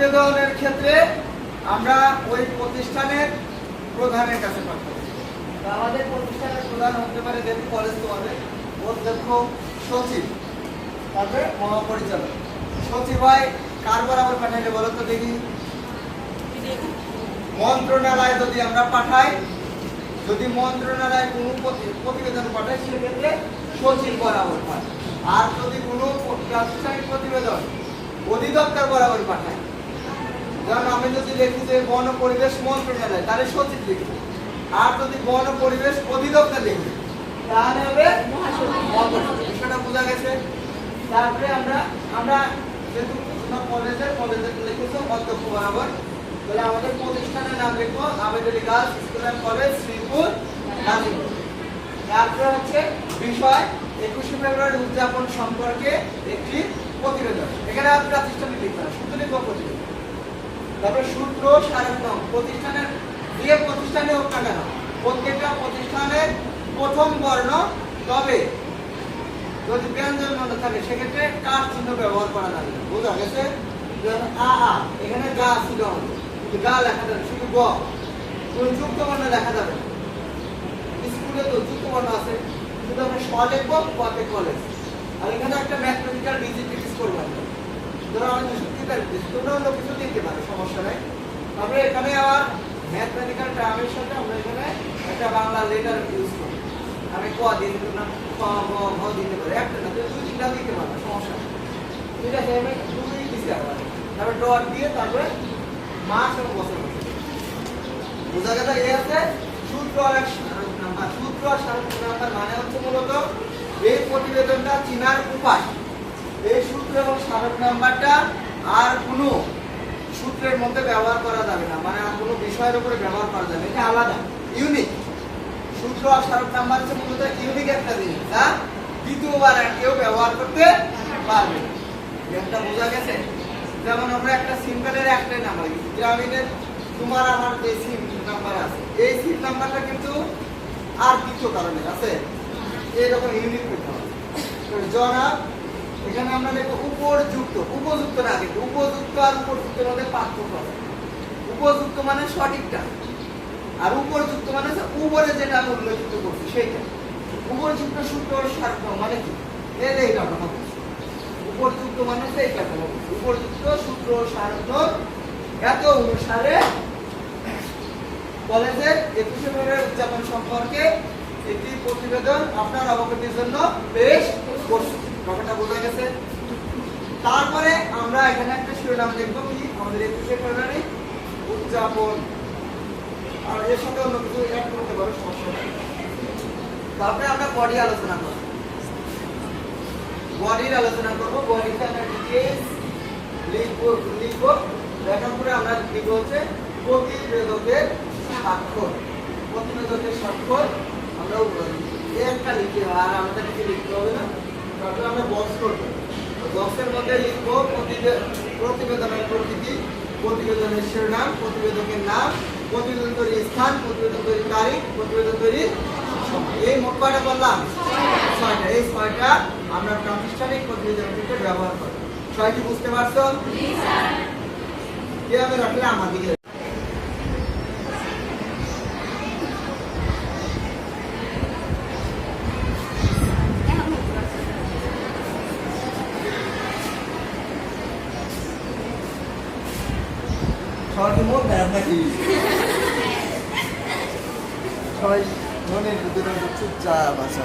প্রতিবেদনের ক্ষেত্রে আমরা ওই প্রতিষ্ঠানের প্রধানের কাছে পাঠাবো। আমাদের প্রতিষ্ঠানের প্রধান হতে পারে যেহেতু কলেজ তোমাদের। অধ্যক্ষ সচিব, তারপরে মহাপরিচালক। সচিব হয় কার বরাবর পাঠাইলে বলো তো দেখি। মন্ত্রণালয় যদি আমরা পাঠাই, যদি মন্ত্রণালয় কোনো প্রতি- প্রতিবেদন পাঠায়, সেক্ষেত্রে সচিব বরাবর পাঠায়। আর যদি কোনো প্রাতিষ্ঠানিক প্রতিবেদন অধিদপ্তর বরাবর পাঠায় যেমন আমি যদি লিখি যে বন পরিবেশ মন্ত্রণালয় তাহলে সচিব আর যদি বন পরিবেশ অধিদপ্তর লিখব, তাহলে হবে বোঝা গেছে। তারপরে আমরা আমরা যেহেতু কলেজের কলেজের অধ্যক্ষ বরাবর, তাহলে আমাদের প্রতিষ্ঠানের নাম লিখব Abed Ali girls school and college, Sreepur তারপরে হচ্ছে বিষয়, একুশে ফেব্রুয়ারি উদযাপন সম্পর্কে একটি প্রতিবেদন। এখানে আর প্রাতিষ্ঠানিক প্রতিবেদন। তারপরে সূত্র সারণম প্রতিষ্ঠানের, যে প্রতিষ্ঠানে হোক না কেন, প্রত্যেকটা প্রতিষ্ঠানের প্রথম বর্ণ তবে। যদি ব্যঞ্জন বর্ণ থাকে, সেক্ষেত্রে কার চিহ্ন ব্যবহার করা যাবে। বোঝা গেছে? আ আ, এখানে গা ছিল কিন্তু গা লেখা যাবে, শুধু গ। যুক্ত বর্ণ লেখা যাবে স্কুলে তো যুক্ত বর্ণ আছে। শুধু আমরা স লিখব পথে কলেজ আর এখানে একটা ম্যাথমেটিক্যাল ডিজিটিভিস করব ধরো আমি দুশো তোমরা অন্য কিছু দিতে পারো সমস্যা নাই তবে এখানে আবার ম্যাথমেটিক্যাল টার্মের সাথে আমরা এখানে একটা বাংলা লেটার ইউজ করি। আমি ক দিতে না, ক দিতে পারি। একটা না, দুই তিনটা দিতে পারব, সমস্যা ঠিক আছে আমি দুই দিতে আবার তারপরে ডট দিয়ে তারপরে মাস এবং বছর বোঝা গেছে এই আছে সূত্র আর এক স্মারক নাম্বার সূত্র আর স্মারক নাম্বার মানে হচ্ছে মূলত এই প্রতিবেদনটা চিনার উপায়। এই সূত্র এবং স্মারক নাম্বারটা আর কোনো সূত্রের মধ্যে ব্যবহার করা যাবে না। মানে কোনো বিষয়ের উপরে ব্যবহার করা যাবে এটা আলাদা। ইউনিক সূত্র আর স্মারক নাম্বার হচ্ছে মূলত ইউনিক একটা জিনিস। যা দ্বিতীয়বার কেউ ব্যবহার করতে পারবে একটা বোঝা গেছে? যেমন আমরা একটা সিম কার্ডের একটাই নাম্বার গ্রামীণের তোমার আমার যে সিম নাম্বার আছে, এই সিম নাম্বারটা কিন্তু আর কিছু কারণে আছে। এইরকম ইউনিট করতে হবে। তো জনাব এখানে আমরা দেখব উপযুক্ত উপযুক্ত না কিন্তু উপযুক্ত আর উপযুক্তের মধ্যে পার্থক্য আছে। উপযুক্ত মানে সঠিকটা, আর উপযুক্ত মানে উপরে যেটা আমি উল্লেখিত করছি, সেইটা। উপযুক্ত সূত্র সার্থ মানে কি? এই এটা আমরা বলছি। উপযুক্ত মানে আমরা উপযুক্ত সূত্র সার্থ এত অনুসারে কলেজের একুশে ফেব্রুয়ারি উদযাপন সম্পর্কে একটি প্রতিবেদন আপনার অবগতির জন্য পেশ করছি ব্যাপারটা বোঝা গেছে। তারপরে আমরা এখানে একটা শিরোনাম দেখব কি? আমাদের একুশে ফেব্রুয়ারি উদযাপন। আর এর সাথে অন্য কিছু অ্যাড করতে পারো, সমস্যা তারপরে আমরা বডি আলোচনা করব। বডির আলোচনা করব। বডিতে আমরা ডিটেলস লিখব লিখব। দেখার পরে আমরা লিখব হচ্ছে প্রতিবেদকের স্বাক্ষর। প্রতিবেদকের স্বাক্ষর আমরা একটা হবে আর আমাদের না তারপরে আমরা বক্স করব। বক্সের মধ্যে লিখব প্রতিবে- প্রতিবেদনের প্রকৃতি প্রতিবেদনের শিরোনাম প্রতিবেদকের নাম প্রতিবেদন তৈরির স্থান প্রতিবেদন তৈরির তারিখ প্রতিবেদন তৈরির এই মোট কয়টা বললাম ছয়টা। এই ছয়টা আমরা প্রাতিষ্ঠানিক প্রতিবেদনের ক্ষেত্রে ব্যবহার করি ছয়টি বুঝতে পারছ? কে আমি রাখলে আমার দিকে সবাই কি মন দেয় নাকি? সবাই মনের ভিতরে চুপচাপ আছে।